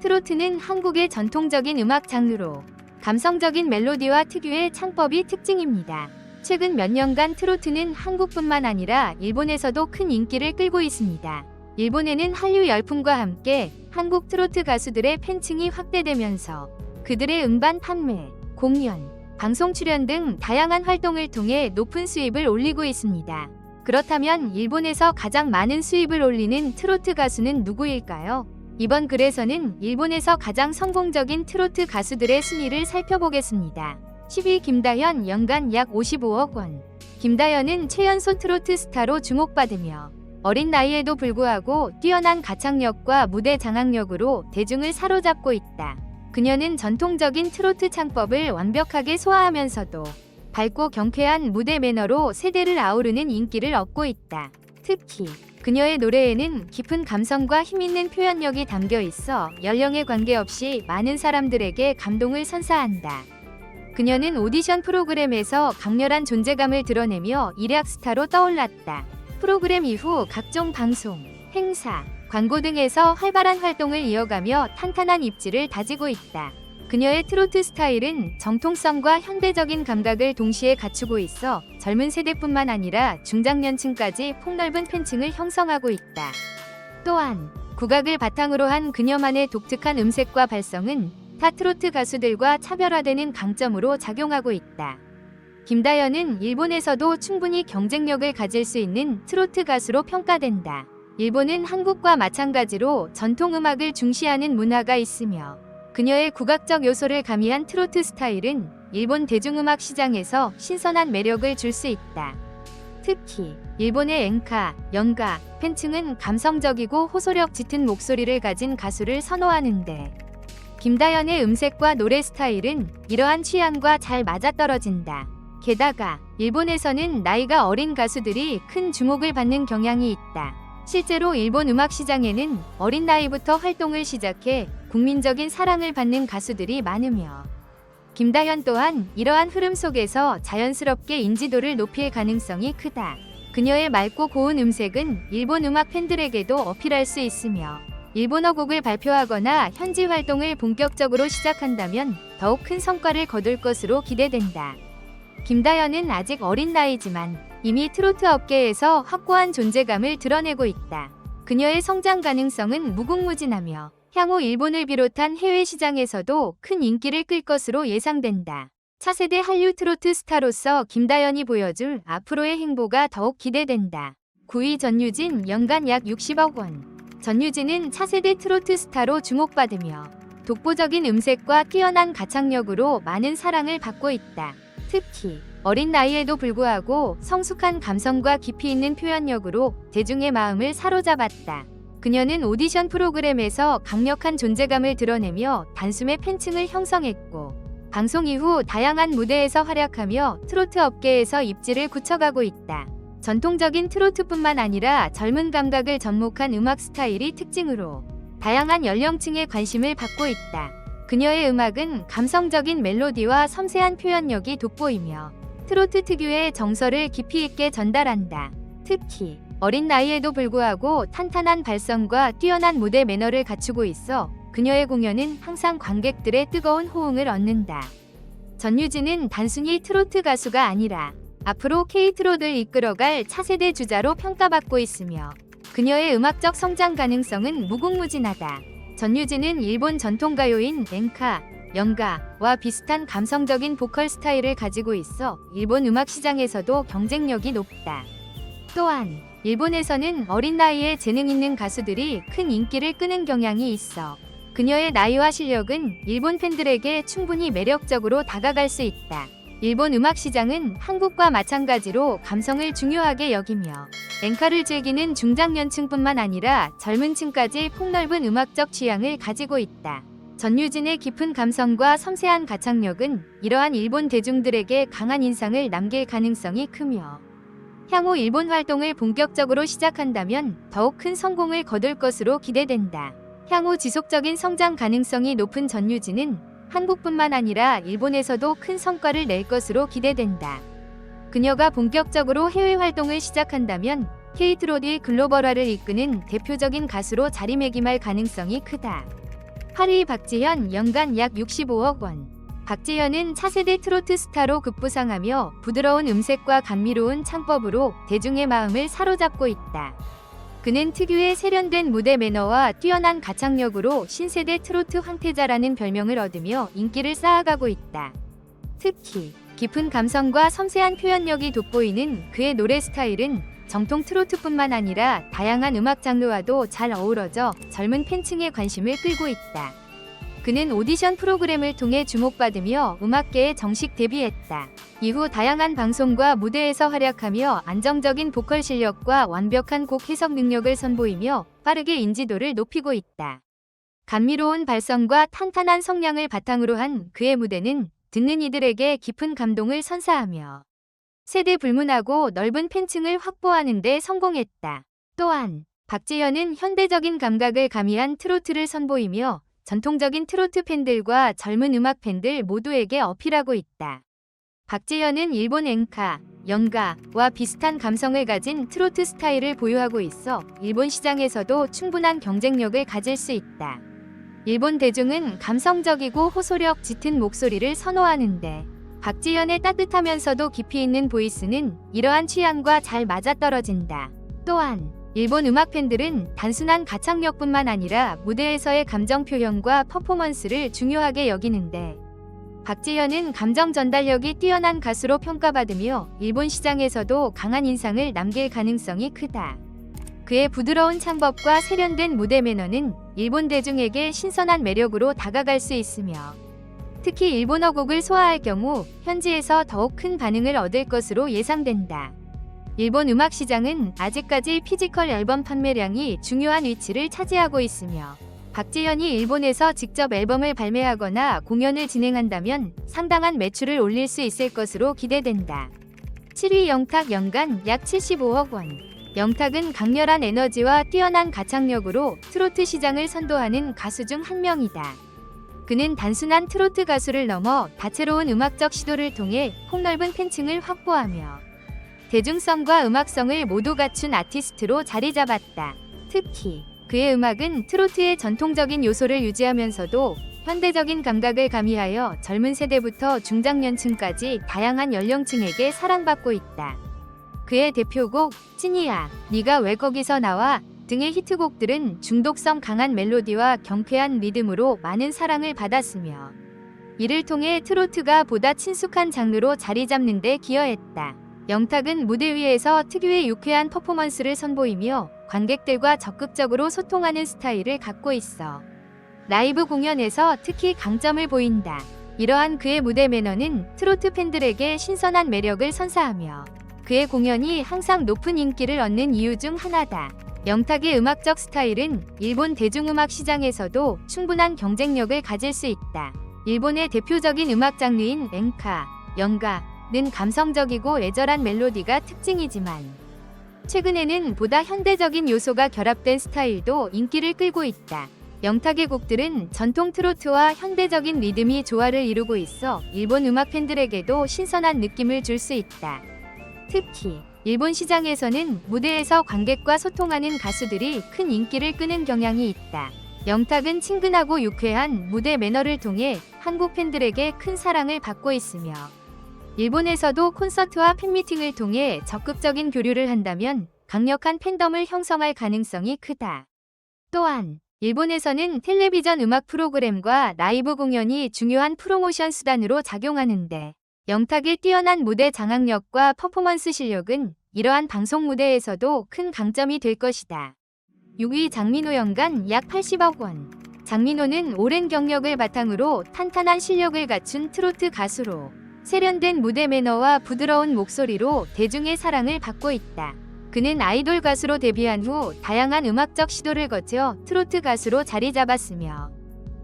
트로트는 한국의 전통적인 음악 장르로 감성적인 멜로디와 특유의 창법이 특징입니다. 최근 몇 년간 트로트는 한국뿐만 아니라 일본에서도 큰 인기를 끌고 있습니다. 일본에는 한류 열풍과 함께 한국 트로트 가수들의 팬층이 확대되면서 그들의 음반 판매, 공연, 방송 출연 등 다양한 활동을 통해 높은 수입을 올리고 있습니다. 그렇다면 일본에서 가장 많은 수입을 올리는 트로트 가수는 누구일까요? 이번 글에서는 일본에서 가장 성공적인 트로트 가수들의 순위를 살펴보겠습니다. 10위 김다현 연간 약 55억 원. 김다현은 최연소 트로트 스타로 주목받으며 어린 나이에도 불구하고 뛰어난 가창력과 무대 장악력으로 대중을 사로잡고 있다. 그녀는 전통적인 트로트 창법을 완벽하게 소화하면서도 밝고 경쾌한 무대 매너로 세대를 아우르는 인기를 얻고 있다. 특히 그녀의 노래에는 깊은 감성과 힘있는 표현력이 담겨 있어 연령에 관계없이 많은 사람들에게 감동을 선사한다. 그녀는 오디션 프로그램에서 강렬한 존재감을 드러내며 일약 스타로 떠올랐다. 프로그램 이후 각종 방송, 행사, 광고 등에서 활발한 활동을 이어가며 탄탄한 입지를 다지고 있다. 그녀의 트로트 스타일은 정통성과 현대적인 감각을 동시에 갖추고 있어 젊은 세대뿐만 아니라 중장년층까지 폭넓은 팬층을 형성하고 있다. 또한 국악을 바탕으로 한 그녀만의 독특한 음색과 발성은 타 트로트 가수들과 차별화되는 강점으로 작용하고 있다. 김다연은 일본에서도 충분히 경쟁력을 가질 수 있는 트로트 가수로 평가된다. 일본은 한국과 마찬가지로 전통 음악을 중시하는 문화가 있으며 그녀의 국악적 요소를 가미한 트로트 스타일은 일본 대중음악 시장에서 신선한 매력을 줄 수 있다. 특히 일본의 엔카, 연가, 팬층은 감성적이고 호소력 짙은 목소리를 가진 가수를 선호하는데 김다연의 음색과 노래 스타일은 이러한 취향과 잘 맞아떨어진다. 게다가 일본에서는 나이가 어린 가수들이 큰 주목을 받는 경향이 있다. 실제로 일본 음악 시장에는 어린 나이부터 활동을 시작해 국민적인 사랑을 받는 가수들이 많으며 김다현 또한 이러한 흐름 속에서 자연스럽게 인지도를 높일 가능성이 크다. 그녀의 맑고 고운 음색은 일본 음악 팬들에게도 어필할 수 있으며 일본어 곡을 발표하거나 현지 활동을 본격적으로 시작한다면 더욱 큰 성과를 거둘 것으로 기대된다. 김다현은 아직 어린 나이지만 이미 트로트 업계에서 확고한 존재감을 드러내고 있다. 그녀의 성장 가능성은 무궁무진하며 향후 일본을 비롯한 해외 시장에서도 큰 인기를 끌 것으로 예상된다. 차세대 한류 트로트 스타로서 김다연이 보여줄 앞으로의 행보가 더욱 기대된다. 9위 전유진 연간 약 60억 원. 전유진은 차세대 트로트 스타로 주목받으며 독보적인 음색과 뛰어난 가창력으로 많은 사랑을 받고 있다. 특히 어린 나이에도 불구하고 성숙한 감성과 깊이 있는 표현력으로 대중의 마음을 사로잡았다. 그녀는 오디션 프로그램에서 강력한 존재감을 드러내며 단숨에 팬층을 형성했고 방송 이후 다양한 무대에서 활약하며 트로트 업계에서 입지를 굳혀가고 있다. 전통적인 트로트뿐만 아니라 젊은 감각을 접목한 음악 스타일이 특징으로 다양한 연령층의 관심을 받고 있다. 그녀의 음악은 감성적인 멜로디와 섬세한 표현력이 돋보이며 트로트 특유의 정서를 깊이 있게 전달한다. 특히 어린 나이에도 불구하고 탄탄한 발성과 뛰어난 무대 매너를 갖추고 있어 그녀의 공연은 항상 관객들의 뜨거운 호응을 얻는다. 전유진은 단순히 트로트 가수가 아니라 앞으로 K-트롯을 이끌어갈 차세대 주자로 평가받고 있으며 그녀의 음악적 성장 가능성은 무궁무진하다. 전유진은 일본 전통가요인 엔카, 연가와 비슷한 감성적인 보컬 스타일을 가지고 있어 일본 음악 시장에서도 경쟁력이 높다. 또한 일본에서는 어린 나이에 재능 있는 가수들이 큰 인기를 끄는 경향이 있어 그녀의 나이와 실력은 일본 팬들에게 충분히 매력적으로 다가갈 수 있다. 일본 음악 시장은 한국과 마찬가지로 감성을 중요하게 여기며 엔카를 즐기는 중장년층뿐만 아니라 젊은 층까지 폭넓은 음악적 취향을 가지고 있다. 전유진의 깊은 감성과 섬세한 가창력은 이러한 일본 대중들에게 강한 인상을 남길 가능성이 크며 향후 일본 활동을 본격적으로 시작한다면 더욱 큰 성공을 거둘 것으로 기대된다. 향후 지속적인 성장 가능성이 높은 전유진은 한국뿐만 아니라 일본에서도 큰 성과를 낼 것으로 기대된다. 그녀가 본격적으로 해외 활동을 시작한다면 K-트롯이 글로벌화를 이끄는 대표적인 가수로 자리매김할 가능성이 크다. 8위 박지현 연간 약 65억 원. 박지현은 차세대 트로트 스타로 급부상하며 부드러운 음색과 감미로운 창법으로 대중의 마음을 사로잡고 있다. 그는 특유의 세련된 무대 매너와 뛰어난 가창력으로 신세대 트로트 황태자라는 별명을 얻으며 인기를 쌓아가고 있다. 특히 깊은 감성과 섬세한 표현력이 돋보이는 그의 노래 스타일은 정통 트로트뿐만 아니라 다양한 음악 장르와도 잘 어우러져 젊은 팬층의 관심을 끌고 있다. 그는 오디션 프로그램을 통해 주목받으며 음악계에 정식 데뷔했다. 이후 다양한 방송과 무대에서 활약하며 안정적인 보컬 실력과 완벽한 곡 해석 능력을 선보이며 빠르게 인지도를 높이고 있다. 감미로운 발성과 탄탄한 성량을 바탕으로 한 그의 무대는 듣는 이들에게 깊은 감동을 선사하며 세대 불문하고 넓은 팬층을 확보하는 데 성공했다. 또한 박재현은 현대적인 감각을 가미한 트로트를 선보이며 전통적인 트로트 팬들과 젊은 음악 팬들 모두에게 어필하고 있다. 박재현은 일본 엔카, 연가와 비슷한 감성을 가진 트로트 스타일을 보유하고 있어 일본 시장에서도 충분한 경쟁력을 가질 수 있다. 일본 대중은 감성적이고 호소력 짙은 목소리를 선호하는데 박지현의 따뜻하면서도 깊이 있는 보이스는 이러한 취향과 잘 맞아떨어진다. 또한 일본 음악 팬들은 단순한 가창력뿐만 아니라 무대에서의 감정 표현과 퍼포먼스를 중요하게 여기는데 박지현은 감정 전달력이 뛰어난 가수로 평가받으며 일본 시장에서도 강한 인상을 남길 가능성이 크다. 그의 부드러운 창법과 세련된 무대 매너는 일본 대중에게 신선한 매력으로 다가갈 수 있으며 특히 일본어 곡을 소화할 경우 현지에서 더욱 큰 반응을 얻을 것으로 예상된다. 일본 음악 시장은 아직까지 피지컬 앨범 판매량이 중요한 위치를 차지하고 있으며 박재현이 일본에서 직접 앨범을 발매하거나 공연을 진행한다면 상당한 매출을 올릴 수 있을 것으로 기대된다. 7위 영탁 연간 약 75억 원. 영탁은 강렬한 에너지와 뛰어난 가창력으로 트로트 시장을 선도하는 가수 중 한 명이다. 그는 단순한 트로트 가수를 넘어 다채로운 음악적 시도를 통해 폭넓은 팬층을 확보하며 대중성과 음악성을 모두 갖춘 아티스트로 자리 잡았다. 특히 그의 음악은 트로트의 전통적인 요소를 유지하면서도 현대적인 감각을 가미하여 젊은 세대부터 중장년층까지 다양한 연령층에게 사랑받고 있다. 그의 대표곡 찐이야, 네가 왜 거기서 나와 등의 히트곡들은 중독성 강한 멜로디와 경쾌한 리듬으로 많은 사랑을 받았으며 이를 통해 트로트가 보다 친숙한 장르로 자리 잡는 데 기여했다. 영탁은 무대 위에서 특유의 유쾌한 퍼포먼스를 선보이며 관객들과 적극적으로 소통하는 스타일을 갖고 있어 라이브 공연에서 특히 강점을 보인다. 이러한 그의 무대 매너는 트로트 팬들에게 신선한 매력을 선사하며 그의 공연이 항상 높은 인기를 얻는 이유 중 하나다. 영탁의 음악적 스타일은 일본 대중음악 시장에서도 충분한 경쟁력을 가질 수 있다. 일본의 대표적인 음악 장르인 엔카, 연가는 감성적이고 애절한 멜로디가 특징이지만 최근에는 보다 현대적인 요소가 결합된 스타일도 인기를 끌고 있다. 영탁의 곡들은 전통 트로트와 현대적인 리듬이 조화를 이루고 있어 일본 음악 팬들에게도 신선한 느낌을 줄 수 있다. 특히 일본 시장에서는 무대에서 관객과 소통하는 가수들이 큰 인기를 끄는 경향이 있다. 영탁은 친근하고 유쾌한 무대 매너를 통해 한국 팬들에게 큰 사랑을 받고 있으며 일본에서도 콘서트와 팬미팅을 통해 적극적인 교류를 한다면 강력한 팬덤을 형성할 가능성이 크다. 또한 일본에서는 텔레비전 음악 프로그램과 라이브 공연이 중요한 프로모션 수단으로 작용하는데 영탁의 뛰어난 무대 장악력과 퍼포먼스 실력은 이러한 방송 무대에서도 큰 강점이 될 것이다. 6위 장민호 연간 약 80억 원. 장민호는 오랜 경력을 바탕으로 탄탄한 실력을 갖춘 트로트 가수로 세련된 무대 매너와 부드러운 목소리로 대중의 사랑을 받고 있다. 그는 아이돌 가수로 데뷔한 후 다양한 음악적 시도를 거쳐 트로트 가수로 자리 잡았으며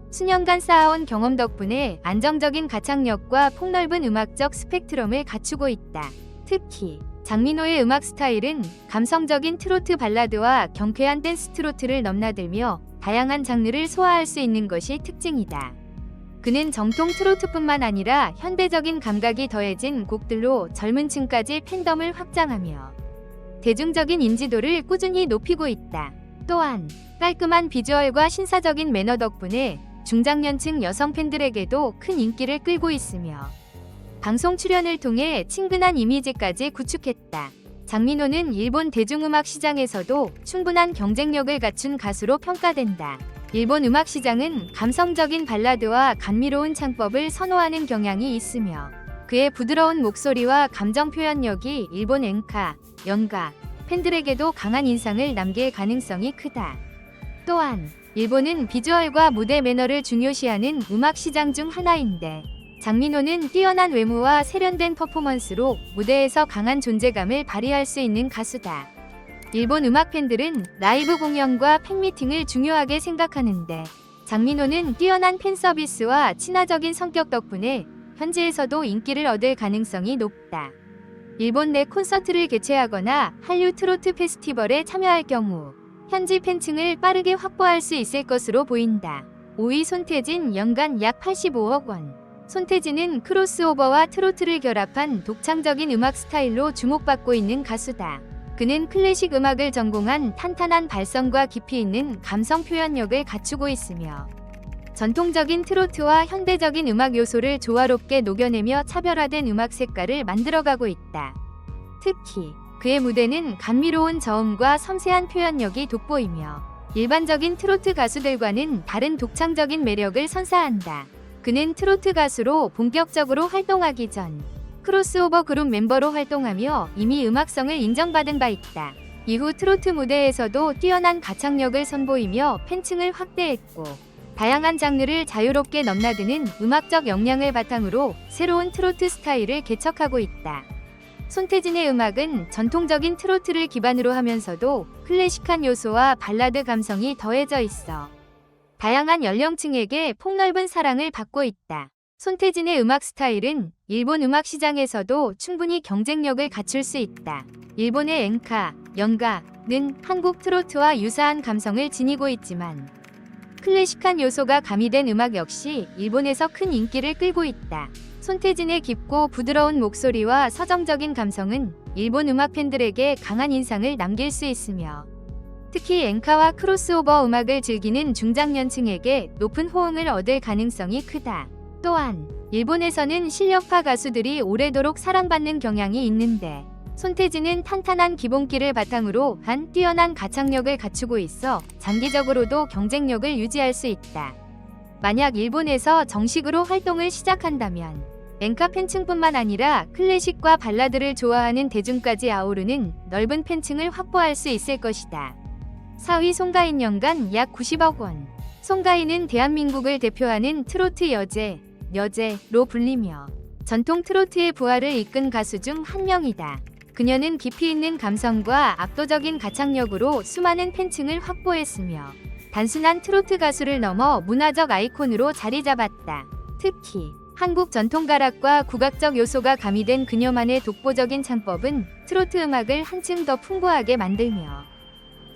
수년간 쌓아온 경험 덕분에 안정적인 가창력과 폭넓은 음악적 스펙트럼을 갖추고 있다. 특히 장민호의 음악 스타일은 감성적인 트로트 발라드와 경쾌한 댄스 트로트를 넘나들며 다양한 장르를 소화할 수 있는 것이 특징이다. 그는 정통 트로트뿐만 아니라 현대적인 감각이 더해진 곡들로 젊은 층까지 팬덤을 확장하며 대중적인 인지도를 꾸준히 높이고 있다. 또한 깔끔한 비주얼과 신사적인 매너 덕분에 중장년층 여성 팬들에게도 큰 인기를 끌고 있으며 방송 출연을 통해 친근한 이미지까지 구축했다. 장민호는 일본 대중음악 시장에서도 충분한 경쟁력을 갖춘 가수로 평가된다. 일본 음악 시장은 감성적인 발라드와 감미로운 창법을 선호하는 경향이 있으며 그의 부드러운 목소리와 감정 표현력이 일본 엔카, 연가, 팬들에게도 강한 인상을 남길 가능성이 크다. 또한 일본은 비주얼과 무대 매너를 중요시하는 음악 시장 중 하나인데 장민호는 뛰어난 외모와 세련된 퍼포먼스로 무대에서 강한 존재감을 발휘할 수 있는 가수다. 일본 음악 팬들은 라이브 공연과 팬미팅을 중요하게 생각하는데 장민호는 뛰어난 팬 서비스와 친화적인 성격 덕분에 현지에서도 인기를 얻을 가능성이 높다. 일본 내 콘서트를 개최하거나 한류 트로트 페스티벌에 참여할 경우 현지 팬층을 빠르게 확보할 수 있을 것으로 보인다. 5위 손태진 연간 약 85억 원. 손태진은 크로스오버와 트로트를 결합한 독창적인 음악 스타일로 주목받고 있는 가수다. 그는 클래식 음악을 전공한 탄탄한 발성과 깊이 있는 감성 표현력을 갖추고 있으며 전통적인 트로트와 현대적인 음악 요소를 조화롭게 녹여내며 차별화된 음악 색깔을 만들어가고 있다. 특히 그의 무대는 감미로운 저음과 섬세한 표현력이 돋보이며 일반적인 트로트 가수들과는 다른 독창적인 매력을 선사한다. 그는 트로트 가수로 본격적으로 활동하기 전 크로스오버 그룹 멤버로 활동하며 이미 음악성을 인정받은 바 있다. 이후 트로트 무대에서도 뛰어난 가창력을 선보이며 팬층을 확대했고 다양한 장르를 자유롭게 넘나드는 음악적 역량을 바탕으로 새로운 트로트 스타일을 개척하고 있다. 손태진의 음악은 전통적인 트로트를 기반으로 하면서도 클래식한 요소와 발라드 감성이 더해져 있어 다양한 연령층에게 폭넓은 사랑을 받고 있다. 손태진의 음악 스타일은 일본 음악 시장에서도 충분히 경쟁력을 갖출 수 있다. 일본의 엔카, 연가는 한국 트로트와 유사한 감성을 지니고 있지만 클래식한 요소가 가미된 음악 역시 일본에서 큰 인기를 끌고 있다. 손태진의 깊고 부드러운 목소리와 서정적인 감성은 일본 음악 팬들에게 강한 인상을 남길 수 있으며 특히 엔카와 크로스오버 음악을 즐기는 중장년층에게 높은 호응을 얻을 가능성이 크다. 또한 일본에서는 실력파 가수들이 오래도록 사랑받는 경향이 있는데 손태진은 탄탄한 기본기를 바탕으로 한 뛰어난 가창력을 갖추고 있어 장기적으로도 경쟁력을 유지할 수 있다. 만약 일본에서 정식으로 활동을 시작한다면 엔카 팬층뿐만 아니라 클래식과 발라드를 좋아하는 대중까지 아우르는 넓은 팬층을 확보할 수 있을 것이다. 4위 송가인 연간 약 90억 원. 송가인은 대한민국을 대표하는 트로트 여제, 여제로 불리며 전통 트로트의 부활을 이끈 가수 중 한 명이다. 그녀는 깊이 있는 감성과 압도적인 가창력으로 수많은 팬층을 확보했으며 단순한 트로트 가수를 넘어 문화적 아이콘으로 자리 잡았다. 특히 한국 전통 가락과 국악적 요소가 가미된 그녀만의 독보적인 창법은 트로트 음악을 한층 더 풍부하게 만들며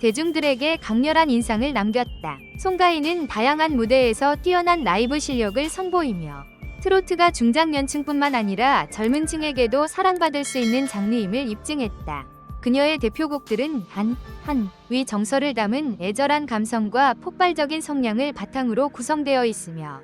대중들에게 강렬한 인상을 남겼다. 송가인은 다양한 무대에서 뛰어난 라이브 실력을 선보이며 트로트가 중장년층뿐만 아니라 젊은 층에게도 사랑받을 수 있는 장르임을 입증했다. 그녀의 대표곡들은 한, 한, 위 정서를 담은 애절한 감성과 폭발적인 성량을 바탕으로 구성되어 있으며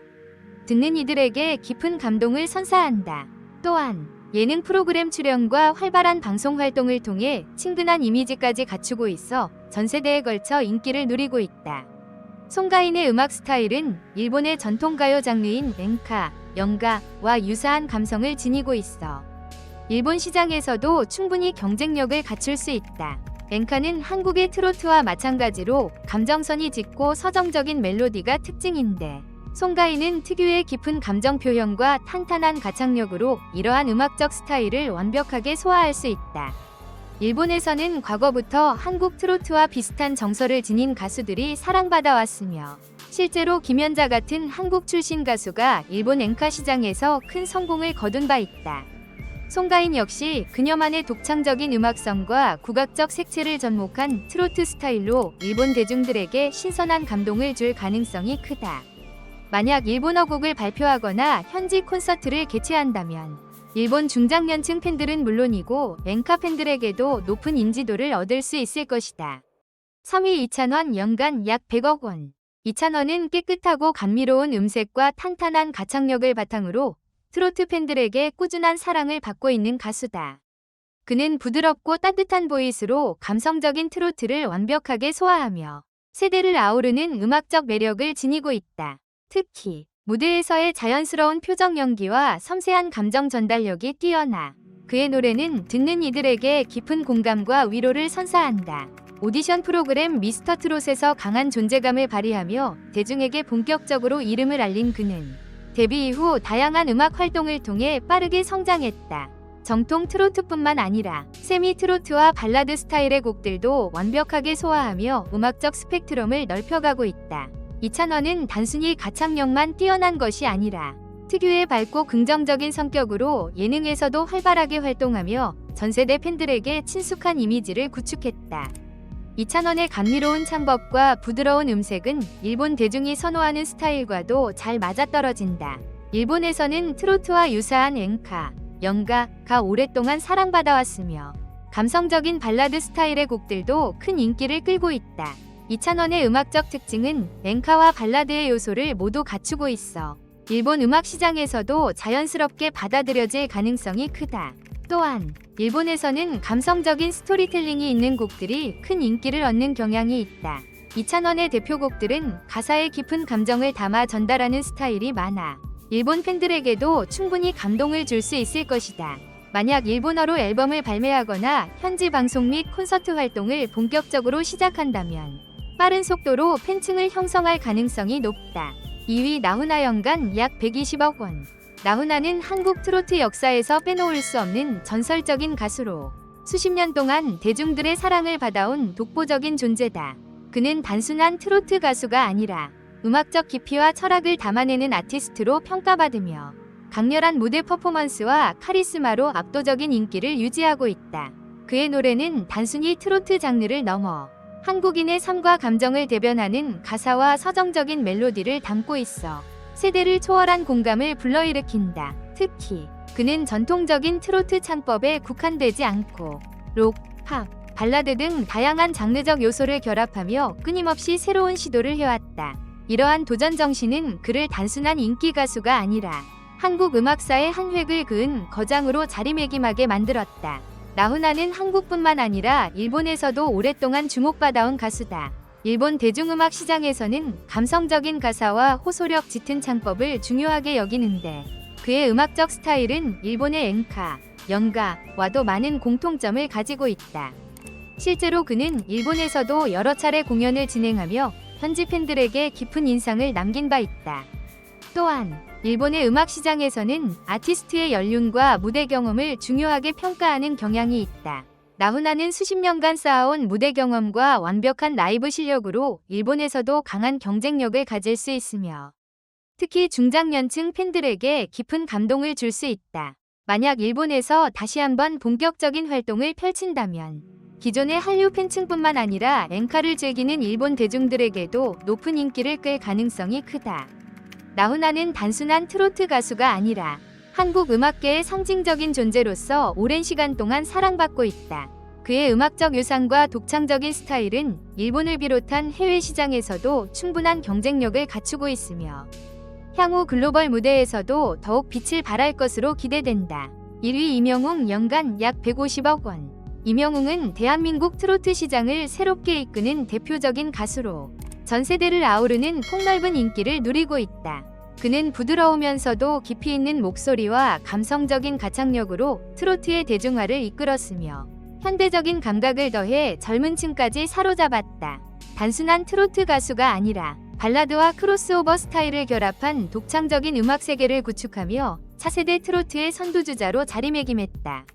듣는 이들에게 깊은 감동을 선사한다. 또한 예능 프로그램 출연과 활발한 방송 활동을 통해 친근한 이미지까지 갖추고 있어 전 세대에 걸쳐 인기를 누리고 있다. 송가인의 음악 스타일은 일본의 전통 가요 장르인 엔카, 연가와 유사한 감성을 지니고 있어 일본 시장에서도 충분히 경쟁력을 갖출 수 있다. 엔카는 한국의 트로트와 마찬가지로 감정선이 짙고 서정적인 멜로디가 특징인데 송가인은 특유의 깊은 감정 표현과 탄탄한 가창력으로 이러한 음악적 스타일을 완벽하게 소화할 수 있다. 일본에서는 과거부터 한국 트로트와 비슷한 정서를 지닌 가수들이 사랑받아 왔으며 실제로 김연자 같은 한국 출신 가수가 일본 엔카 시장에서 큰 성공을 거둔 바 있다. 송가인 역시 그녀만의 독창적인 음악성과 국악적 색채를 접목한 트로트 스타일로 일본 대중들에게 신선한 감동을 줄 가능성이 크다. 만약 일본어 곡을 발표하거나 현지 콘서트를 개최한다면 일본 중장년층 팬들은 물론이고 엔카 팬들에게도 높은 인지도를 얻을 수 있을 것이다. 3위 이찬원 연간 약 100억 원. 이찬원은 깨끗하고 감미로운 음색과 탄탄한 가창력을 바탕으로 트로트 팬들에게 꾸준한 사랑을 받고 있는 가수다. 그는 부드럽고 따뜻한 보이스로 감성적인 트로트를 완벽하게 소화하며 세대를 아우르는 음악적 매력을 지니고 있다. 특히 무대에서의 자연스러운 표정 연기와 섬세한 감정 전달력이 뛰어나 그의 노래는 듣는 이들에게 깊은 공감과 위로를 선사한다. 오디션 프로그램 미스터 트롯에서 강한 존재감을 발휘하며 대중에게 본격적으로 이름을 알린 그는 데뷔 이후 다양한 음악 활동을 통해 빠르게 성장했다. 정통 트로트뿐만 아니라 세미 트로트와 발라드 스타일의 곡들도 완벽하게 소화하며 음악적 스펙트럼을 넓혀가고 있다. 이찬원은 단순히 가창력만 뛰어난 것이 아니라 특유의 밝고 긍정적인 성격으로 예능에서도 활발하게 활동하며 전세대 팬들에게 친숙한 이미지를 구축했다. 이찬원의 감미로운 창법과 부드러운 음색은 일본 대중이 선호하는 스타일과도 잘 맞아떨어진다. 일본에서는 트로트와 유사한 엔카, 연가가 오랫동안 사랑받아왔으며 감성적인 발라드 스타일의 곡들도 큰 인기를 끌고 있다. 이찬원의 음악적 특징은 엔카와 발라드의 요소를 모두 갖추고 있어 일본 음악 시장에서도 자연스럽게 받아들여질 가능성이 크다. 또한 일본에서는 감성적인 스토리텔링이 있는 곡들이 큰 인기를 얻는 경향이 있다. 이찬원의 대표곡들은 가사에 깊은 감정을 담아 전달하는 스타일이 많아 일본 팬들에게도 충분히 감동을 줄 수 있을 것이다. 만약 일본어로 앨범을 발매하거나 현지 방송 및 콘서트 활동을 본격적으로 시작한다면 빠른 속도로 팬층을 형성할 가능성이 높다. 2위 나훈아 연간 약 120억 원. 나훈아는 한국 트로트 역사에서 빼놓을 수 없는 전설적인 가수로 수십 년 동안 대중들의 사랑을 받아온 독보적인 존재다. 그는 단순한 트로트 가수가 아니라 음악적 깊이와 철학을 담아내는 아티스트로 평가받으며 강렬한 무대 퍼포먼스와 카리스마로 압도적인 인기를 유지하고 있다. 그의 노래는 단순히 트로트 장르를 넘어 한국인의 삶과 감정을 대변하는 가사와 서정적인 멜로디를 담고 있어 세대를 초월한 공감을 불러일으킨다. 특히 그는 전통적인 트로트 창법에 국한되지 않고 록, 팝, 발라드 등 다양한 장르적 요소를 결합하며 끊임없이 새로운 시도를 해왔다. 이러한 도전 정신은 그를 단순한 인기 가수가 아니라 한국 음악사의 한 획을 그은 거장으로 자리매김하게 만들었다. 나훈아는 한국뿐만 아니라 일본에서도 오랫동안 주목받아온 가수다. 일본 대중음악 시장에서는 감성적인 가사와 호소력 짙은 창법을 중요하게 여기는데 그의 음악적 스타일은 일본의 엔카, 연가와도 많은 공통점을 가지고 있다. 실제로 그는 일본에서도 여러 차례 공연을 진행하며 현지 팬들에게 깊은 인상을 남긴 바 있다. 또한 일본의 음악 시장에서는 아티스트의 연륜과 무대 경험을 중요하게 평가하는 경향이 있다. 나훈아는 수십 년간 쌓아온 무대 경험과 완벽한 라이브 실력으로 일본에서도 강한 경쟁력을 가질 수 있으며 특히 중장년층 팬들에게 깊은 감동을 줄 수 있다. 만약 일본에서 다시 한번 본격적인 활동을 펼친다면 기존의 한류 팬층뿐만 아니라 엔카를 즐기는 일본 대중들에게도 높은 인기를 끌 가능성이 크다. 나훈아는 단순한 트로트 가수가 아니라 한국 음악계의 상징적인 존재로서 오랜 시간 동안 사랑받고 있다. 그의 음악적 유산과 독창적인 스타일은 일본을 비롯한 해외 시장에서도 충분한 경쟁력을 갖추고 있으며 향후 글로벌 무대에서도 더욱 빛을 발할 것으로 기대된다. 1위 이명웅 연간 약 150억 원. 이명웅은 대한민국 트로트 시장을 새롭게 이끄는 대표적인 가수로 전 세대를 아우르는 폭넓은 인기를 누리고 있다. 그는 부드러우면서도 깊이 있는 목소리와 감성적인 가창력으로 트로트의 대중화를 이끌었으며 현대적인 감각을 더해 젊은 층까지 사로잡았다. 단순한 트로트 가수가 아니라 발라드와 크로스오버 스타일을 결합한 독창적인 음악 세계를 구축하며 차세대 트로트의 선두주자로 자리매김했다.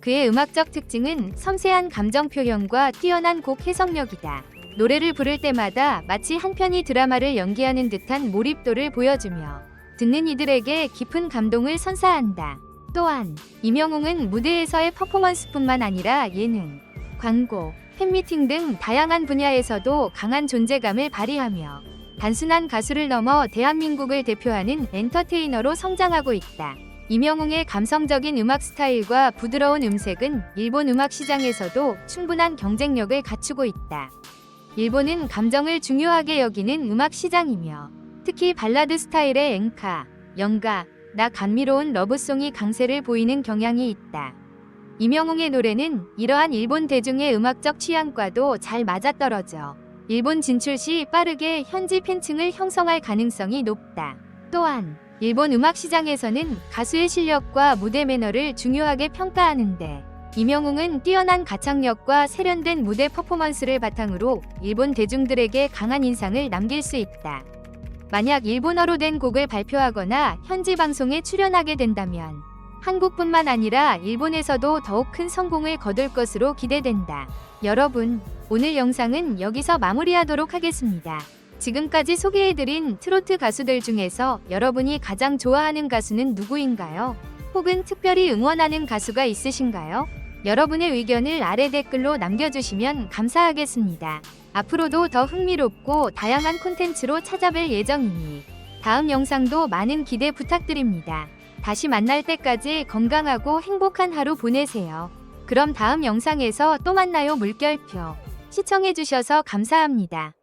그의 음악적 특징은 섬세한 감정 표현과 뛰어난 곡 해석력이다. 노래를 부를 때마다 마치 한 편의 드라마를 연기하는 듯한 몰입도를 보여주며 듣는 이들에게 깊은 감동을 선사한다. 또한 이명웅은 무대에서의 퍼포먼스뿐만 아니라 예능, 광고, 팬미팅 등 다양한 분야에서도 강한 존재감을 발휘하며 단순한 가수를 넘어 대한민국을 대표하는 엔터테이너로 성장하고 있다. 이명웅의 감성적인 음악 스타일과 부드러운 음색은 일본 음악 시장에서도 충분한 경쟁력을 갖추고 있다. 일본은 감정을 중요하게 여기는 음악 시장이며 특히 발라드 스타일의 엔카, 영가, 나 감미로운 러브송이 강세를 보이는 경향이 있다. 이명웅의 노래는 이러한 일본 대중의 음악적 취향과도 잘 맞아떨어져 일본 진출 시 빠르게 현지 팬층을 형성할 가능성이 높다. 또한 일본 음악 시장에서는 가수의 실력과 무대 매너를 중요하게 평가하는데 이명웅은 뛰어난 가창력과 세련된 무대 퍼포먼스를 바탕으로 일본 대중들에게 강한 인상을 남길 수 있다. 만약 일본어로 된 곡을 발표하거나 현지 방송에 출연하게 된다면 한국뿐만 아니라 일본에서도 더욱 큰 성공을 거둘 것으로 기대된다. 여러분, 오늘 영상은 여기서 마무리하도록 하겠습니다. 지금까지 소개해드린 트로트 가수들 중에서 여러분이 가장 좋아하는 가수는 누구인가요? 혹은 특별히 응원하는 가수가 있으신가요? 여러분의 의견을 아래 댓글로 남겨주시면 감사하겠습니다. 앞으로도 더 흥미롭고 다양한 콘텐츠로 찾아뵐 예정이니 다음 영상도 많은 기대 부탁드립니다. 다시 만날 때까지 건강하고 행복한 하루 보내세요. 그럼 다음 영상에서 또 만나요 물결표. 시청해주셔서 감사합니다.